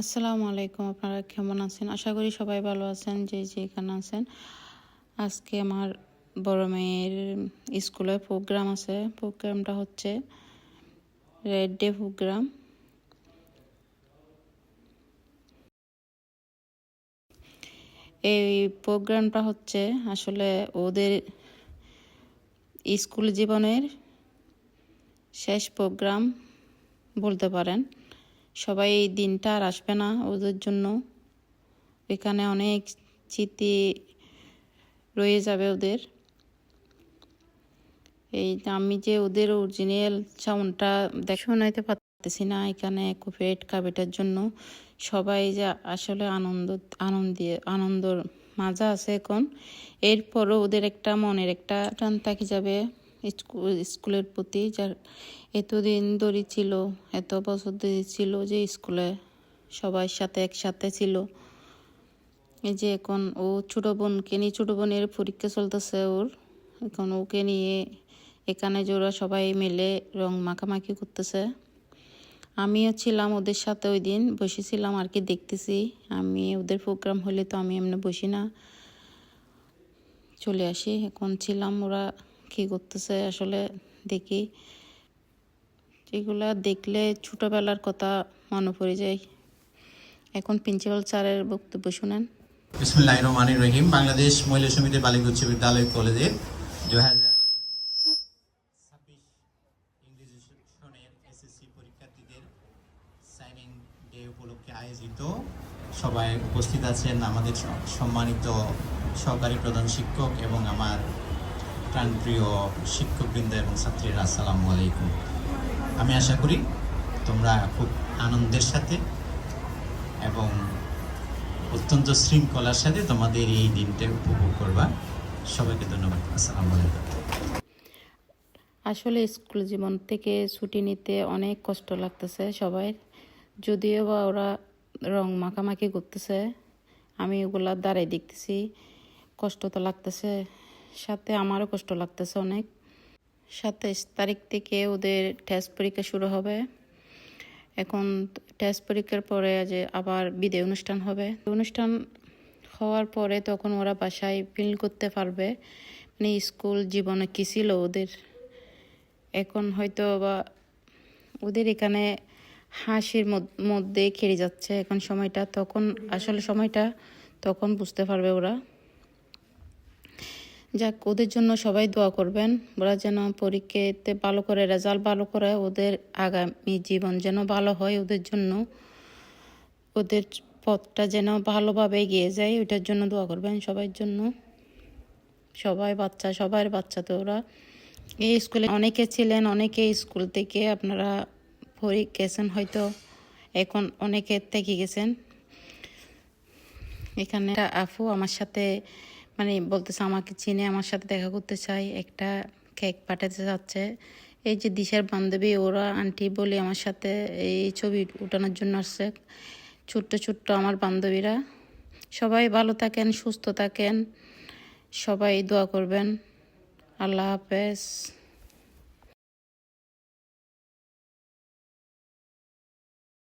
আসসালামু আলাইকুম, আপনারা কেমন আছেন? আশা করি সবাই ভালো আছেন, যে যেখানে আছেন। আজকে আমার বড় মেয়ের স্কুলে প্রোগ্রাম আছে। প্রোগ্রামটা হচ্ছে রেড ডে প্রোগ্রাম। এই প্রোগ্রামটা হচ্ছে আসলে ওদের স্কুল জীবনের শেষ প্রোগ্রাম বলতে পারেন। সবাই এই দিনটা আর আসবে না ওদের জন্য। এখানে অনেক স্মৃতি রয়ে যাবে ওদের। এই আমি যে ওদের অরিজিনাল সাউন্ডটা দেখ শোনাইতে পারতেছি না এখানে কপিরাইট কাবিটার জন্য। সবাই যে আসলে আনন্দ আনন্দ, আনন্দর মাজা আছে এখন। এরপরও ওদের একটা মনের একটা টান থাকি যাবে। স্কুলের প্রতি যার এতদিন ধরে ছিল, এত বছর ধরে ছিল যে স্কুলে সবার সাথে একসাথে ছিল। এই যে এখন ও ছোটো বোনকে নিয়ে, ছোটো বোনের পরীক্ষা চলতেছে ওর। এখন ওকে নিয়ে এখানে জোড়া সবাই মিলে রং মাখামাখি করতেছে। আমিও ছিলাম ওদের সাথে ওই দিন, বসেছিলাম আর কি দেখতেছি। আমি, ওদের প্রোগ্রাম হলে তো আমি এমনি বসি না। চলে আসি, এখন ছিলাম ওরা কী করতেছে আসলে দেখি। এগুলা দেখলে ছোটোবেলার কথা মনে পড়ে যায়। এখন প্রিন্সিপাল স্যারের বক্তব্য শুনেন। বিসমুল্লাহ রহমান রহিম। বাংলাদেশ মহিলা সমিতি বালিকা উচ্চ বিদ্যালয় কলেজে দু হাজার ছাব্বিশ ইংরেজি সেকশনের এসএসসি পরীক্ষার্থীদের সাইনিং ডে উপলক্ষে আয়োজিত সবাই উপস্থিত আছেন আমাদের সম্মানিত সহকারী প্রধান শিক্ষক এবং আমার প্রাণপ্রিয় শিক্ষকবৃন্দ এবং ছাত্রীরা, আসসালামু আলাইকুম। আমি আশা করি তোমরা খুব আনন্দের সাথে এবং অত্যন্ত শৃঙ্খলার সাথে তোমাদের এই দিনটা উপভোগ করবা। সবাইকে ধন্যবাদ। আসসালামু আলাইকুম। আসলে স্কুল জীবন থেকে ছুটি নিতে অনেক কষ্ট লাগতেছে সবাই। যদিও বা ওরা রং মাখামাখি করতেছে, আমি ওগুলা দাঁড়াই দেখতেছি। কষ্ট তো লাগতেছে। সাথে আমারও কষ্ট লাগতেছে অনেক। সাতাইশ তারিখ থেকে ওদের টেস্ট পরীক্ষা শুরু হবে। এখন টেস্ট পরীক্ষার পরে যে আবার বিদায় অনুষ্ঠান হবে। অনুষ্ঠান হওয়ার পরে তখন ওরা বাসায় ফিল করতে পারবে। মানে স্কুল জীবনে কী ছিল ওদের? এখন হয়তো বা ওদের এখানে হাসির মধ্যে খেয়ে যাচ্ছে এখন সময়টা। তখন, আসলে সময়টা তখন বুঝতে পারবে ওরা। যাক, ওদের জন্য সবাই দোয়া করবেন। ওরা যেন পরীক্ষাতে ভালো করে রেজাল্ট ভালো করে ওদের আগামী জীবন যেন ভালো হয়, ওদের জন্য ওদের পথটা যেন ভালোভাবে এগিয়ে যায়, ওইটার জন্য দোয়া করবেন সবার জন্য। সবাই বাচ্চা, সবার বাচ্চা তো ওরা। এই স্কুলে অনেকে ছিলেন, অনেকে স্কুল থেকে আপনারা পড়ে গেছেন, হয়তো এখন অনেকে থেকে গেছেন। এখানে আফু আমার সাথে মানে বলতেছে, আমাকে চিনে, আমার সাথে দেখা করতে চাই, একটা কেক পাঠাতে চাচ্ছে। এই যে দিশার বান্ধবী, ওরা আন্টি বলে আমার সাথে এই ছবি উঠানোর জন্য আসছে। ছোট্ট ছোট্ট আমার বান্ধবীরা, সবাই ভালো থাকেন, সুস্থ থাকেন, সবাই দোয়া করবেন। আল্লাহ হাফেজ।